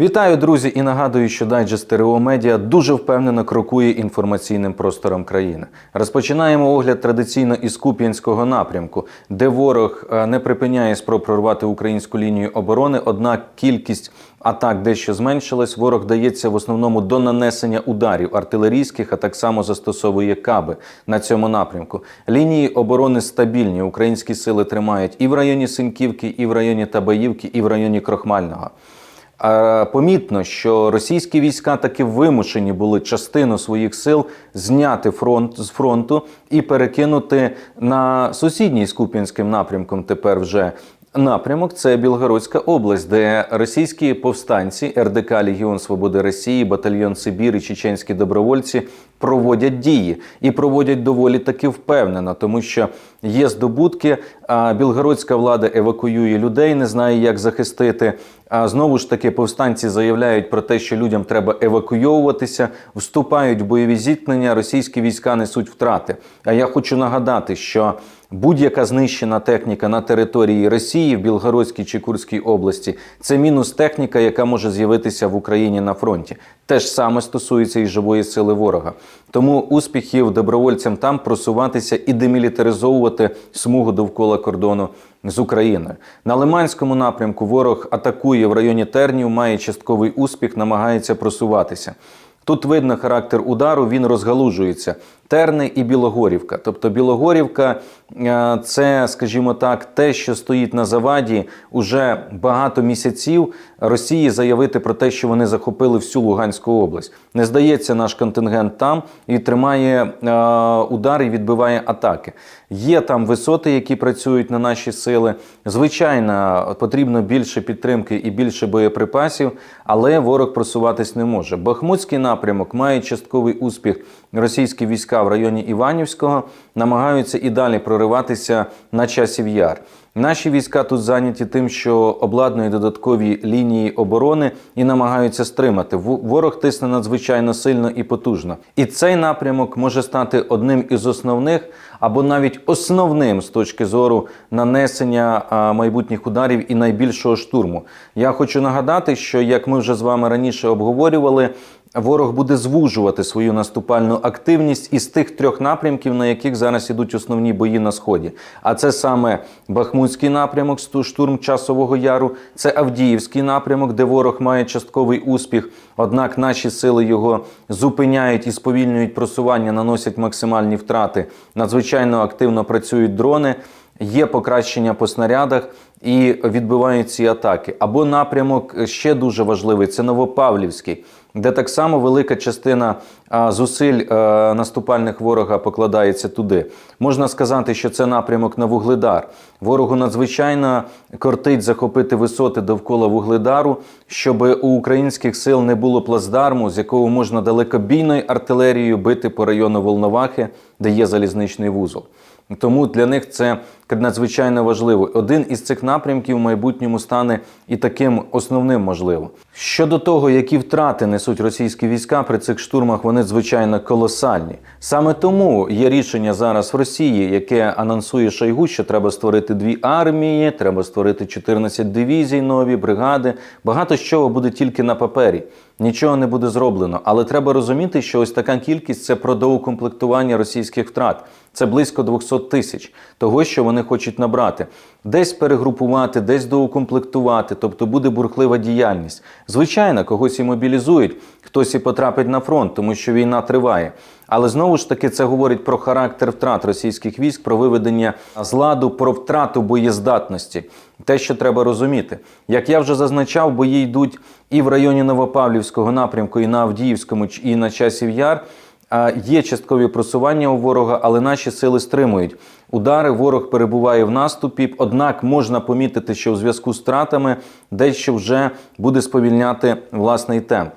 Вітаю, друзі, і нагадую, що дайджест РО Медіа дуже впевнено крокує інформаційним простором країни. Розпочинаємо огляд традиційно із Куп'янського напрямку, де ворог е, не припиняє спроб прорвати українську лінію оборони. Однак кількість атак дещо зменшилась. Ворог дається в основному до нанесення ударів артилерійських, а так само застосовує каби на цьому напрямку. Лінії оборони стабільні. Українські сили тримають і в районі Синьківки, і в районі Табаївки, і в районі Крохмального. Помітно, що російські війська таки вимушені були частину своїх сил зняти фронт з фронту і перекинути на сусідній з Куп'янським напрямком. Тепер вже напрямок це Білгородська область, де російські повстанці РДК Легіон Свободи Росії, батальйон Сибір і чеченські добровольці проводять дії і проводять доволі таки впевнено, тому що є здобутки. А білгородська влада евакуює людей, не знає, як захистити. А знову ж таки, повстанці заявляють про те, що людям треба евакуйовуватися, вступають в бойові зіткнення, російські війська несуть втрати. А я хочу нагадати, що будь-яка знищена техніка на території Росії в Білгородській чи Курській області це мінус техніка, яка може з'явитися в Україні на фронті. Те ж саме стосується і живої сили ворога. Тому успіхів добровольцям там просуватися і демілітаризовувати смугу довкола кордону з Україною. На Лиманському напрямку ворог атакує в районі Тернів, має частковий успіх, намагається просуватися. Тут видно характер удару, він розгалужується. Терни і Білогорівка. Тобто Білогорівка е, це, скажімо так, те, що стоїть на заваді уже багато місяців Росії заявити про те, що вони захопили всю Луганську область. Не здається, наш контингент там і тримає е, удар і відбиває атаки. Є там висоти, які працюють на наші сили. Звичайно, потрібно більше підтримки і більше боєприпасів, але ворог просуватись не може. Бахмутський напрямок має частковий успіх. Російські війська в районі Іванівського намагаються і далі прориватися на часів яр. Наші війська тут зайняті тим, що обладнують додаткові лінії оборони і намагаються стримати. Ворог тисне надзвичайно сильно і потужно. І цей напрямок може стати одним із основних або навіть основним з точки зору нанесення майбутніх ударів і найбільшого штурму. Я хочу нагадати, що як ми вже з вами раніше обговорювали. Ворог буде звужувати свою наступальну активність із тих трьох напрямків, на яких зараз ідуть основні бої на сході. А це саме Бахмутський напрямок, штурм часового яру, це Авдіївський напрямок, де ворог має частковий успіх. Однак наші сили його зупиняють і сповільнюють просування, наносять максимальні втрати. Надзвичайно активно працюють дрони. Є покращення по снарядах і відбивають ці атаки. Або напрямок ще дуже важливий це Новопавлівський, де так само велика частина зусиль е, наступальних ворога покладається туди. Можна сказати, що це напрямок на Вугледар. Ворогу надзвичайно кортить захопити висоти довкола Вугледару, щоб у українських сил не було плацдарму, з якого можна далекобійною артилерією бити по району Волновахи, де є залізничний вузол. Тому для них це надзвичайно важливо. Один із цих напрямків в майбутньому стане і таким основним можливо. Щодо того, які втрати несуть російські війська при цих штурмах, вони звичайно колосальні. Саме тому є рішення зараз в Росії, яке анонсує Шойгу, що треба створити дві армії, треба створити 14 дивізій, нові бригади. Багато чого буде тільки на папері. Нічого не буде зроблено, але треба розуміти, що ось така кількість це про доукомплектування російських втрат. Це близько 200 тисяч того, що вони хочуть набрати, десь перегрупувати, десь доукомплектувати, тобто буде бурхлива діяльність. Звичайно, когось і мобілізують, хтось і потрапить на фронт, тому що війна триває. Але знову ж таки це говорить про характер втрат російських військ, про виведення з ладу, про втрату боєздатності. Те, що треба розуміти, як я вже зазначав, бої йдуть і в районі Новопавлівського напрямку, і на Авдіївському, і на часів яр. Є часткові просування у ворога, але наші сили стримують удари. Ворог перебуває в наступі. Однак можна помітити, що в зв'язку з втратами дещо вже буде сповільняти власний темп.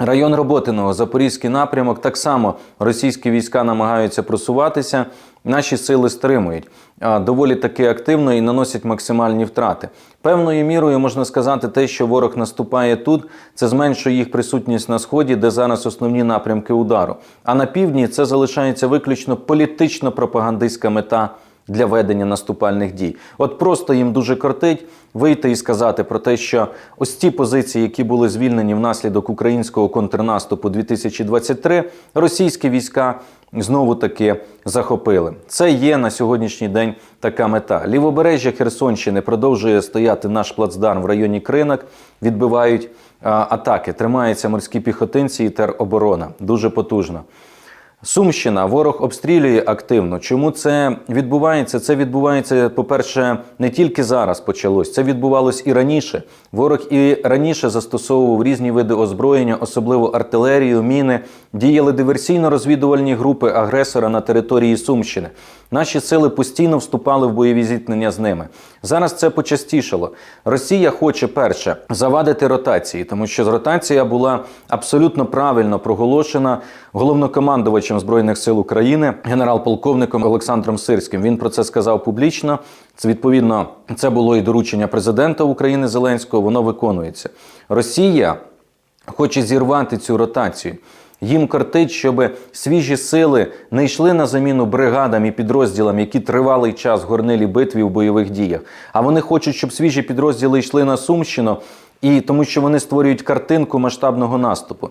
Район Роботиного, Запорізький напрямок, так само російські війська намагаються просуватися. Наші сили стримують доволі таки активно і наносять максимальні втрати. Певною мірою можна сказати, те, що ворог наступає тут, це зменшує їх присутність на сході, де зараз основні напрямки удару. А на півдні це залишається виключно політично-пропагандистська мета для ведення наступальних дій. От просто їм дуже кортить вийти і сказати про те, що ось ті позиції, які були звільнені внаслідок українського контрнаступу 2023, російські війська знову таки захопили. Це є на сьогоднішній день така мета. Лівобережжя Херсонщини продовжує стояти наш плацдарм в районі Кринок, відбивають а, атаки. Тримаються морські піхотинці і тероборона. Дуже потужно. Сумщина, ворог обстрілює активно. Чому це відбувається? Це відбувається, по-перше, не тільки зараз почалось, це відбувалось і раніше. Ворог і раніше застосовував різні види озброєння, особливо артилерію, міни. Діяли диверсійно-розвідувальні групи агресора на території Сумщини. Наші сили постійно вступали в бойові зіткнення з ними. Зараз це почастішало. Росія хоче перше завадити ротації, тому що ротація була абсолютно правильно проголошена головнокомандувачем збройних сил України, генерал-полковником Олександром Сирським. Він про це сказав публічно. Це відповідно це було і доручення президента України Зеленського. Воно виконується. Росія хоче зірвати цю ротацію. Їм кортить, щоб свіжі сили не йшли на заміну бригадам і підрозділам, які тривалий час горнилі битві в бойових діях. А вони хочуть, щоб свіжі підрозділи йшли на Сумщину, і тому що вони створюють картинку масштабного наступу.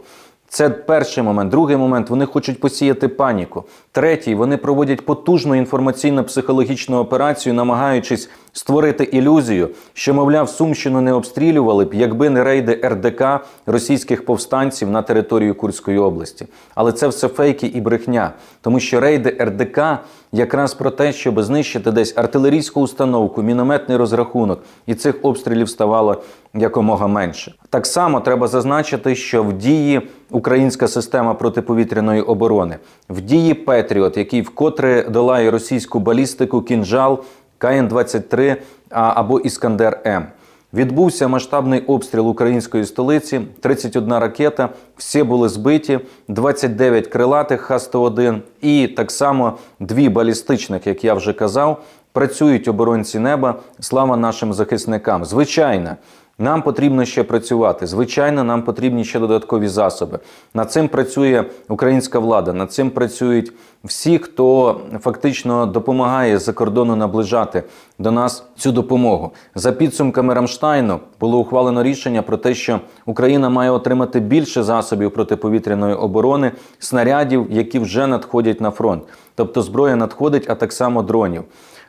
Це перший момент. Другий момент вони хочуть посіяти паніку. Третій вони проводять потужну інформаційно-психологічну операцію, намагаючись створити ілюзію, що, мовляв, Сумщину не обстрілювали б, якби не рейди РДК російських повстанців на територію Курської області. Але це все фейки і брехня, тому що рейди РДК якраз про те, щоб знищити десь артилерійську установку, мінометний розрахунок, і цих обстрілів ставало якомога менше. Так само треба зазначити, що в дії українська система протиповітряної оборони, в дії Петріот, який вкотре долає російську балістику, кінжал, КН-23 або Іскандер М. Відбувся масштабний обстріл української столиці, 31 ракета, всі були збиті, 29 крилатих Х-101 і так само дві балістичних, як я вже казав, працюють оборонці неба. Слава нашим захисникам. Звичайно, нам потрібно ще працювати. Звичайно, нам потрібні ще додаткові засоби. Над цим працює українська влада, над цим працюють всі, хто фактично допомагає за кордону наближати до нас цю допомогу. За підсумками Рамштайну було ухвалено рішення про те, що Україна має отримати більше засобів протиповітряної оборони, снарядів, які вже надходять на фронт. Тобто зброя надходить, а так само дронів.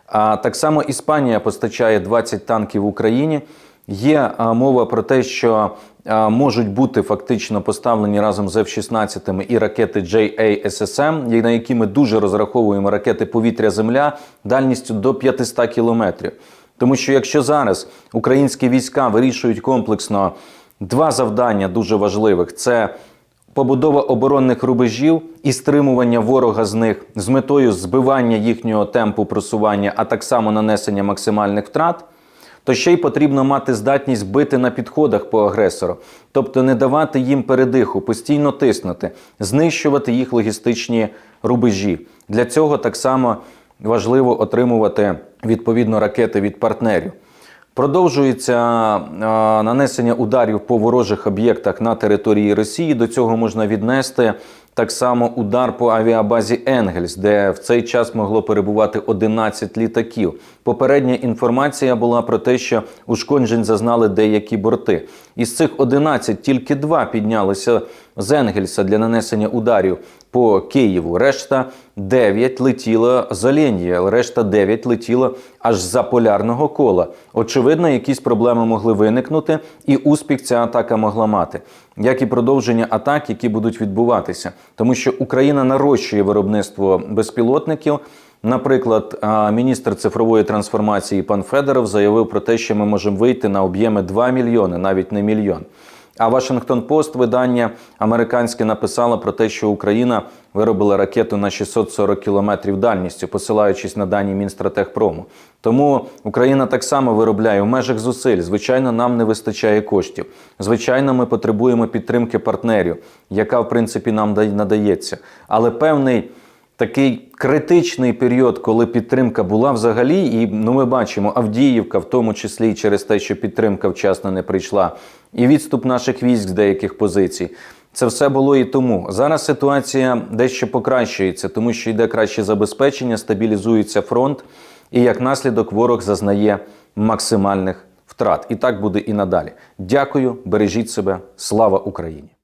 А так само Іспанія постачає 20 танків Україні. Є мова про те, що можуть бути фактично поставлені разом з F-16 і ракети JASSM, на які ми дуже розраховуємо ракети повітря-земля дальністю до 500 кілометрів. Тому що якщо зараз українські війська вирішують комплексно два завдання дуже важливих: це побудова оборонних рубежів і стримування ворога з них з метою збивання їхнього темпу просування, а так само нанесення максимальних втрат то ще й потрібно мати здатність бити на підходах по агресору, тобто не давати їм передиху, постійно тиснути, знищувати їх логістичні рубежі. Для цього так само важливо отримувати відповідно ракети від партнерів. Продовжується а, нанесення ударів по ворожих об'єктах на території Росії. До цього можна віднести так само удар по авіабазі Енгельс, де в цей час могло перебувати 11 літаків. Попередня інформація була про те, що ушкоджень зазнали деякі борти. Із цих 11 тільки два піднялися з Енгельса для нанесення ударів по Києву. Решта 9 летіло з Оленії, решта 9 летіло аж за полярного кола. Очевидно, якісь проблеми могли виникнути, і успіх ця атака могла мати, як і продовження атак, які будуть відбуватися, тому що Україна нарощує виробництво безпілотників. Наприклад, міністр цифрової трансформації пан Федоров заявив про те, що ми можемо вийти на об'єми 2 мільйони, навіть не мільйон. А Вашингтон Пост видання американське написало про те, що Україна виробила ракету на 640 кілометрів дальністю, посилаючись на дані Мінстратегпрому. Тому Україна так само виробляє в межах зусиль. Звичайно, нам не вистачає коштів. Звичайно, ми потребуємо підтримки партнерів, яка в принципі нам надається. Але певний такий критичний період, коли підтримка була взагалі, і ну ми бачимо Авдіївка, в тому числі і через те, що підтримка вчасно не прийшла, і відступ наших військ з деяких позицій. Це все було і тому. Зараз ситуація дещо покращується, тому що йде краще забезпечення, стабілізується фронт. І як наслідок ворог зазнає максимальних втрат. І так буде і надалі. Дякую, бережіть себе. Слава Україні!